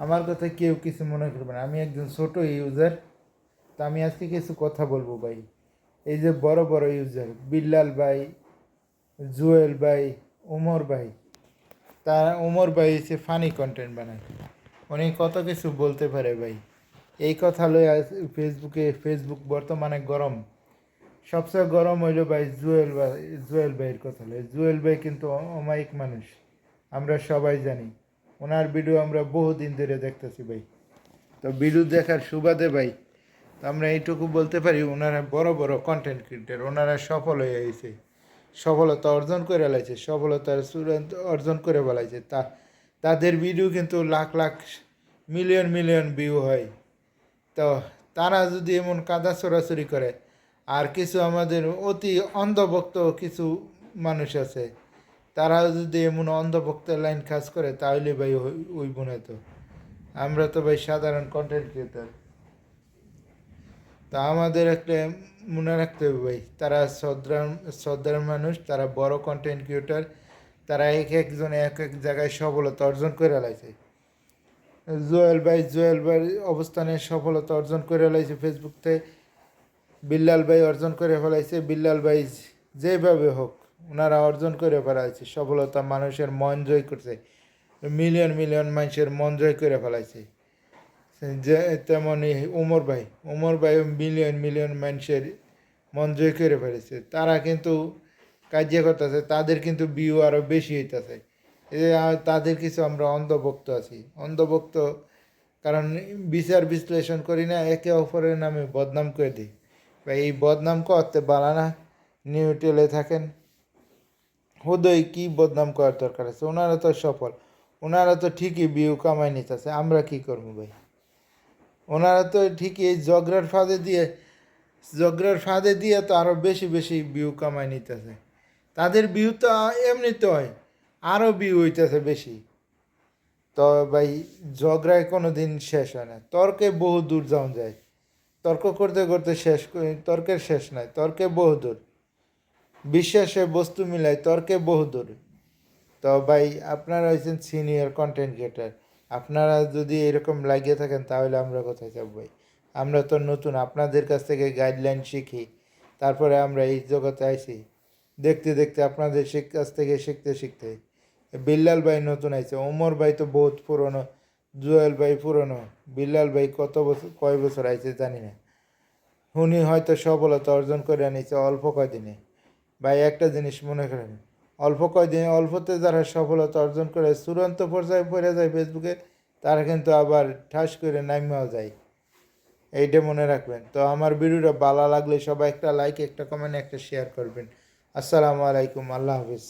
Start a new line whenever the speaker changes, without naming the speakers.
আমার কথা কেউ কিছু মনে করবে না। আমি একজন ছোট ইউজার তা আমি আজকে কিছু কথা বলব ভাই। এই যে বড় বড় ইউজার বিল্লাল ভাই, জুয়েল ভাই ওমর ভাই, তারা ওমর ভাই হচ্ছে ফানি কন্টেন্ট বানায়। উনি কত কিছু বলতে পারে ভাই। এই কথা আজ ফেসবুকে ফেসবুক বর্তমানে গরম। সবচেয়ে গরম হইল ভাই জুয়েল ভাই, জুয়েল ভাইয়ের কথা লই। জুয়েল ভাই কিন্তু অমায়িক মানুষ। আমরা সবাই জানি। ওনার ভিডিও আমরা বহুদিন ধরে দেখতেছি ভাই। তো ভিডিও দেখার সুবাদে ভাই, তো আমরা এইটুকু বলতে পারি, ওনারা বড় বড় কন্টেন্ট ক্রিয়েটার ওনারা সফল হয়ে গেছে। সফলতা অর্জন করে লাইছে, সফলতার চূড়ান্ত অর্জন করে বলাইছে। তা, তাদের ভিডিও কিন্তু lakh lakh million million view হয়। তো তারা যদি এমন কাদা চোরাচুরি করে, আর কিছু আমাদের অতি অন্ধভক্ত কিছু মানুষ আছে তারাও যদি এমন অন্ধভক্তের লাইন কাজ করে, তাহলে ভাই ওই হইব না তো। আমরা তো ভাই সাধারণ কন্টেন্ট ক্রিয়েটার তা আমাদের একটা মনে রাখতে হবে ভাই, তারা শ্রদ্ধার শ্রদ্ধার মানুষ, তারা বড় কন্টেন্ট ক্রিয়েটার তারা এক একজন এক এক জায়গায় সফলতা অর্জন করে লাইছে। জোয়েল ভাই জোয়েল ভাই অবস্থানে সফলতা অর্জন করে লাইছে ফেসবুকতে বিল্লাল ভাই অর্জন করে ফেলাইছে। বিল্লাল ভাই যেভাবে হোক ওনারা অর্জন করে ফেলাইছে, সফলতা মানুষের মন জয় করছে মিলিয়ন মিলিয়ন মানুষের মন জয় করে ফেলাইছে। যে তেমনই উমর ভাই উমর ভাই মিলিয়ন মিলিয়ন মানুষের মন জয় করে ফেলেছে। তারা কিন্তু কার্য করতেছে, তাদের কিন্তু বিউ আরও বেশি হইতেছে। তাদের কিছু আমরা অন্ধভক্ত আছি। অন্ধভক্ত কারণ বিচার বিশ্লেষণ করি না, একে অপরের নামে বদনাম করে দিই। বা এই বদনাম করতে বানানা নিউটেলে থাকেন। হুদয় কি বদনাম করার দরকার আছে? ওনারা তো সফল। ওনারা তো ঠিকই বিউ কামাই নিতেছে। আমরা কি করব ভাই? ওনারা তো ঠিকই এই জগরার ফাঁদে দিয়ে জগরার ফাঁদে দিয়ে তো আরও বেশি বেশি ভিউ কামাই নিতেছে। তাদের ভিউ তো এমনিতে হয়। আরও ভিউ হইতেছে বেশি। তো ভাই, ঝগড়ায় কোনো দিন শেষ হয় না। তর্কে বহু দূর যাওয়া যায়। তর্ক করতে করতে শেষ করে- তর্কের শেষ নাই। তর্কে বহু দূর। বিশ্বাসে বস্তু মিলায় তর্কে বহু দূর। তো ভাই, আপনারা হয়েছেন সিনিয়র কন্টেন্ট ক্রিয়েটার আপনারা যদি এরকম লাগিয়ে থাকেন, তাহলে আমরা কোথায় যাব ভাই? আমরা তো নতুন, আপনাদের কাছ থেকে গাইডলাইন শিখি। তারপরে আমরা এই জগতে আইছি। দেখতে দেখতে আপনাদের কাছ থেকে শিখতে শিখতে। বিল্লাল ভাই নতুন আইছে। ওমর ভাই তো বহুত পুরনো, জুয়েল ভাই পুরনো। বিল্লাল ভাই কত বছর, কয় বছর আইছে জানি না। উনি হয়তো সফলতা অর্জন করে আনিছে অল্প কয়দিনে। ভাই, একটা জিনিস মনে করেন। অল্প কয়দিন, অল্পতে যারা সফলতা অর্জন করে চূড়ান্ত পর্যায়ে পড়ে যায় ফেসবুকে, তারা কিন্তু আবার ঠাস করে নামিয়েও যায়। এইটা মনে রাখবেন। তো আমার ভিডিওটা বালা লাগলে সবাই একটা লাইক একটা কমেন্ট একটা শেয়ার করবেন। আসসালামু আলাইকুম, আল্লাহ হাফিজ।